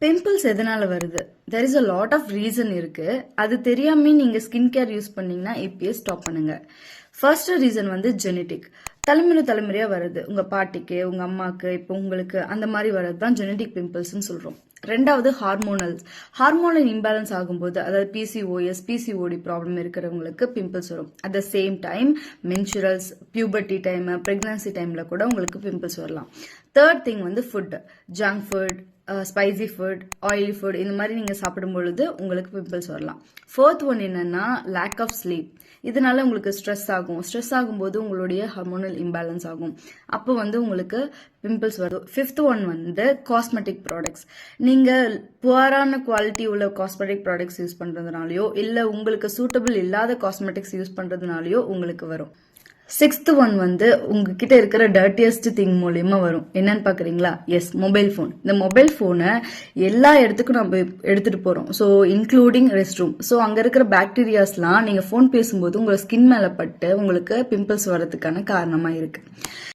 Pimples எதனால வருது? There is a lot of reason இருக்கு. அது தெரியாம நீங்க ஸ்கின் கேர் யூஸ் பண்ணீங்கன்னா இப்பயே ஸ்டாப் பண்ணுங்க. ஃபர்ஸ்ட் ரீசன் வந்து ஜெனட்டிக் தலைமுறை தலைமுறையாக வருது. உங்கள் பாட்டிக்கு உங்கள் அம்மாவுக்கு இப்போ உங்களுக்கு அந்த மாதிரி வர்றது தான் ஜெனட்டிக் பிம்பிள்ஸ்னு சொல்கிறோம் ரெண்டாவது ஹார்மோனல் ஹார்மோனல் இம்பேலன்ஸ் ஆகும்போது அதாவது பிசிஓஎஸ் பிசிஓடி ப்ராப்ளம் இருக்கிறவங்களுக்கு பிம்பிள்ஸ் வரும். At the same time menstruals puberty time pregnancy டைமில் கூட உங்களுக்கு பிம்பிள்ஸ் வரலாம். தேர்ட் திங் வந்து food junk food spicy food oily food இந்த மாதிரி நீங்கள் சாப்பிடும் பொழுது உங்களுக்கு பிம்பிள்ஸ் வரலாம். ஃபோர்த் ஒன் என்னன்னா லேக் ஆஃப் ஸ்லீப் இதனால உங்களுக்கு ஸ்ட்ரெஸ் ஆகும். ஸ்ட்ரெஸ் ஆகும்போது உங்களுடைய ஹார்மோனல் இம்பேலன்ஸ் ஆகும். அப்போ வந்து உங்களுக்கு பிம்பிள்ஸ் வரும் ஃபிஃப்த் ஒன் வந்து காஸ்மெட்டிக் ப்ராடக்ட்ஸ் நீங்கள் புவரான குவாலிட்டி உள்ள காஸ்மெட்டிக் ப்ராடக்ட்ஸ் யூஸ் பண்ணுறதுனாலையோ இல்லை உங்களுக்கு சூட்டபிள் இல்லாத காஸ்மெட்டிக்ஸ் யூஸ் பண்ணுறதுனாலையோ உங்களுக்கு வரும். சிக்ஸ்த்து ஒன் வந்து உங்ககிட்ட இருக்கிற டர்ட்டியஸ்ட் திங் மூலயமா வரும். என்னன்னு பாக்குறீங்களா? எஸ் மொபைல் ஃபோன் இந்த மொபைல் ஃபோனை எல்லா இடத்துக்கும் நம்ம எடுத்துட்டு போறோம். So including rest room so அங்க இருக்கிற பாக்டீரியாஸ்லாம் நீங்க ஃபோன் பேசும்போது உங்களோட ஸ்கின் மேல பட்டு உங்களுக்கு பிம்பிள்ஸ் வர்றதுக்கான காரணமா இருக்கு.